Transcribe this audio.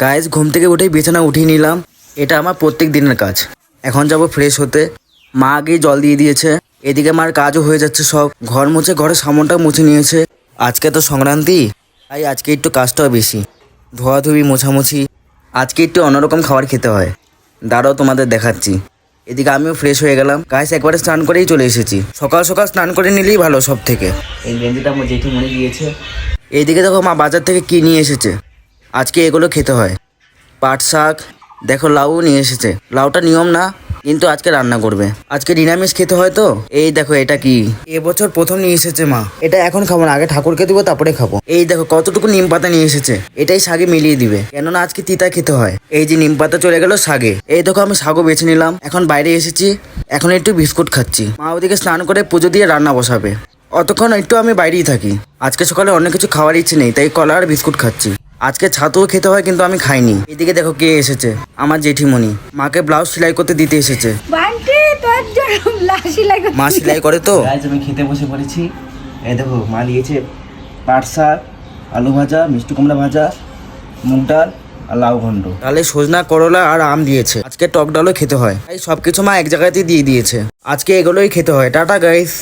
Guys ঘুম থেকে উঠেই বিছানা উঠিয়ে নিলাম। এটা আমার প্রত্যেক দিনের কাজ। এখন যাব ফ্রেশ হতে। মা আগেই জল দিয়ে দিয়েছে। এদিকে মার কাজও হয়ে যাচ্ছে সব। ঘর মুছে ঘরের সামনটা মুছে নিয়েছে। আজকে তো সংক্রান্তি, তাই আজকে একটু কাজটাও বেশি। ধোয়াধুয়ি মোছামুছি। আজকে একটু অন্যরকম খাবার খেতে হয়। দাঁড়াও তোমাদের দেখাচ্ছি। এদিকে আমিও ফ্রেশ হয়ে গেলাম। গাছ একবারে স্নান করেই চলে এসেছি। সকাল সকাল স্নান করে নিলেই ভালো সব থেকে এই গেঞ্জিটা আমার জেঠি মনে দিয়েছে। এইদিকে দেখো মা বাজার থেকে কি নিয়ে এসেছে। আজকে এগুলো খেতে হয়। পাট শাক, দেখো লাউ নিয়ে এসেছে। লাউটা নিয়ম না, কিন্তু আজকে রান্না করবে। আজকে নিরামিষ খেতে হয় তো? এই দেখো এটা কি? এবছর প্রথম নিয়ে এসেছে মা। এটা এখন খাব না, আগে ঠাকুরকে দিব, তারপরে খাব। এই দেখো, কতটুকু নিম পাতা নিয়ে এসেছে। এটাই শাগে মিলিয়ে দিবে। কেননা আজকে তিতা খেতে হয়। এই যে নিম পাতা চলে গেল শাগে। এই দেখো, আমি শাগও বেছে নিলাম। এখন বাইরে এসেছি। এখন একটু বিস্কুট খাচ্ছি। মা ওদিকে স্নান করে পুজো দিয়ে রান্না বসাবে। অতক্ষণ একটু আমি বাইরেই থাকি। আজকে সকালে অনেক কিছু খাওয়ার ইচ্ছে নেই, তাই কলা আর বিস্কুট খাচ্ছি। আজকে ছাতুও খেতে হয় কিন্তু আমি খাইনি। এদিকে দেখো কে এসেছে। আমার জেঠিমণি। মাকে ব্লাউজ সেলাই করতে দিতে এসেছে। বান্টি তোর জন্য লাশি লাগে মা সেলাই করে তো? আমি খেতে বসে পড়েছি। এই দেখো মা দিয়েছে পাট শাক আলু ভাজা মিষ্টি কুমড়া ভাজা মুগ ডাল আর লাউ তাহলে সজনা করলা আর আম দিয়েছে। আজকে টক ডালও খেতে হয়। তাই সবকিছু মা এক জায়গাতেই দিয়ে দিয়েছে। আজকে এগুলোই খেতে হয়। Tata guys